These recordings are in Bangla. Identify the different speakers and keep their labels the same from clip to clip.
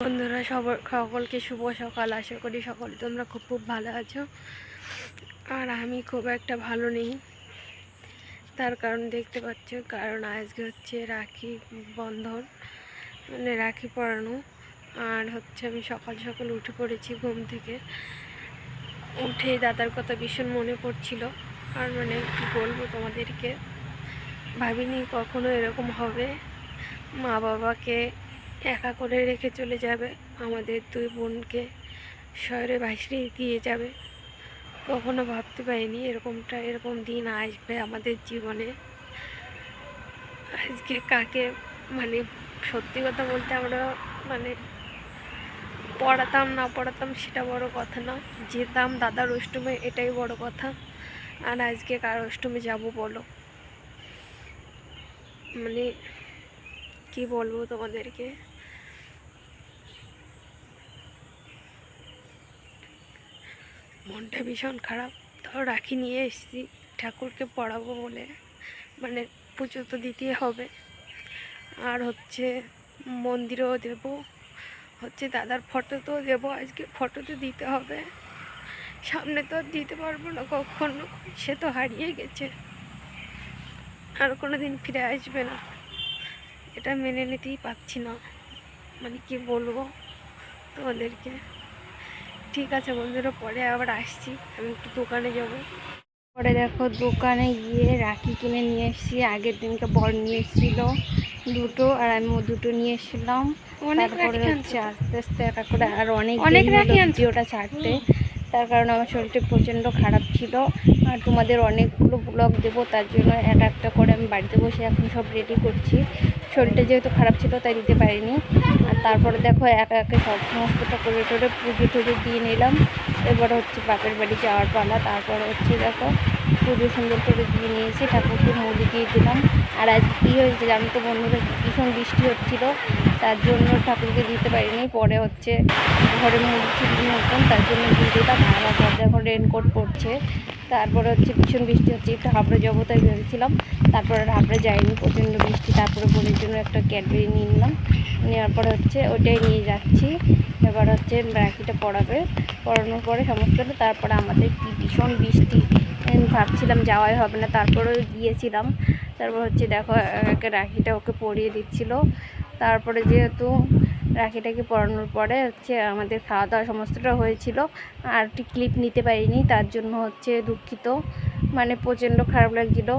Speaker 1: বন্ধুরা, সবার সকলকে শুভ সকাল। আশা করি সকলে তোমরা খুব খুব ভালো আছো। আর আমি খুব একটা ভালো নেই। তার কারণ দেখতে পাচ্ছ, কারণ আজকে হচ্ছে রাখি বন্ধন মানে রাখি পরানো। আর হচ্ছে আমি সকাল সকাল উঠে পড়েছি ঘুম থেকে। উঠে দাদার কথা ভীষণ মনে পড়ছিল। আর মানে কী বলব তোমাদেরকে, ভাবিনি কখনো এরকম হবে। মা বাবাকে একা করে রেখে চলে যাবে। আমাদের দুই বোনকে শহরে ভাসিয়ে দিয়ে যাবে। কখনো ভাবতে পারিনি এরকমটা, এরকম দিন আসবে আমাদের জীবনে। আজকে কাকে মানে সত্যি কথা বলতে আমরা মানে পড়াতাম না পড়াতাম সেটা বড় কথা না। যেতাম দাদার অষ্টমে এটাই বড় কথা। আর আজকে কার অষ্টমে যাব বলো? মানে কি বলব তোমাদেরকে? মনটা ভীষণ খারাপ। তাও রাখি নিয়ে এসেছি, ঠাকুরকে পড়াবো বলে। মানে পুজো তো দিতেই হবে। আর হচ্ছে মন্দিরেও দেব, হচ্ছে দাদার ফটো তো দেবো। আজকে ফটো তো দিতে হবে। সামনে তো দিতে পারব না কখনো। সে তো হারিয়ে গেছে। আর কোনো দিন ফিরে আসবে না। এটা মেনে নিতেই পারছি না। মানে কি বলব তোমাদেরকে? ঠিক আছে বন্ধুরা পরে আবার আসছি আমি একটু দোকানে যাব। পরে দেখো দোকানে গিয়ে রাখি কিনে নিয়ে এসেছি আগের দিনকে বর নিয়ে এসেছিল দুটো আর আমিও দুটো নিয়ে এসেছিলাম। তারপরে হচ্ছে আস্তে আস্তে এক এক করে আর অনেক অনেক রাখি আনছো? ওটা ছাড়তে। তার কারণে আমার শরীরটা প্রচণ্ড খারাপ ছিল। আর তোমাদের অনেকগুলো ব্লগ দেবো তার জন্য এক একটা করে আমি বাড়িতে বসে এখন সব রেডি করছি। শরীরটা যেহেতু খারাপ ছিল, তাই দিতে পারিনি। আর তারপরে দেখো একা একে সব সমস্তটা করে টোরে পুজো টুজো দিয়ে নিলাম। এবার হচ্ছে বাপের বাড়ি যাওয়ার পালা, তারপরে হচ্ছে দেখো পুজো সুন্দর করে দিয়ে নিয়েছি, ঠাকুরকে মুড়ি দিয়ে দিলাম। আর আজ কী হয়েছে জানো তো বন্ধুদের ভীষণ বৃষ্টি হচ্ছিল, তার জন্য ঠাকুরকে দিতে পারিনি। পরে হচ্ছে ঘরে মুড়ি মতন তার জন্য দিয়ে দিলাম। আর আমার এখন রেনকোট পড়ছে। তারপরে হচ্ছে ভীষণ বৃষ্টি হচ্ছে, একটু হাবড়ে যাব তাই ভেবেছিলাম। তারপরে হাবড়ে যাইনি, প্রচণ্ড বৃষ্টি, তারপরে বোনের জন্য একটা ক্যাডবেরি নিয়ে নিলাম। নেওয়ার পরে হচ্ছে ওটাই নিয়ে যাচ্ছি। এবার হচ্ছে রাখিটা পড়াবে। পড়ানোর পরে সমস্তটা তারপরে আমাদের কি ভীষণ বৃষ্টি। ভাবছিলাম যাওয়াই হবে না, তারপরেও গিয়েছিলাম। তারপর হচ্ছে দেখো, একে রাখিটা ওকে পরিয়ে দিচ্ছিল। তারপরে যেহেতু রাখিটাকে পরানোর পরে হচ্ছে আমাদের খাওয়া দাওয়া সমস্তটা হয়েছিল, আর ক্লিপ নিতে পারিনি, তার জন্য হচ্ছে দুঃখিত। মানে প্রচণ্ড খারাপ লাগছিল।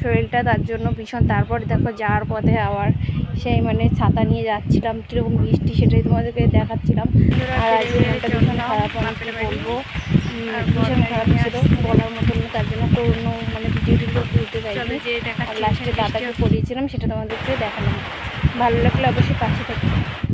Speaker 1: শরীরটা তার জন্য ভীষণ। তারপর দেখো যাওয়ার পথে আবার সেই মানে ছাতা নিয়ে যাচ্ছিলাম কীরকম বৃষ্টি সেটাই তোমাদেরকে দেখাচ্ছিলাম। আর আজকে মনটা ভীষণ খারাপ বলব। ভীষণ খারাপ ছিল। বলার মতন তার জন্য অন্য মানে ভিডিও টিডিও তুলতে পারিনি আর লাস্টে দাদাকে করিয়েছিলাম সেটা তোমাদেরকে দেখালাম। ভালো লাগলে অবশ্যই পাশে থাকবে।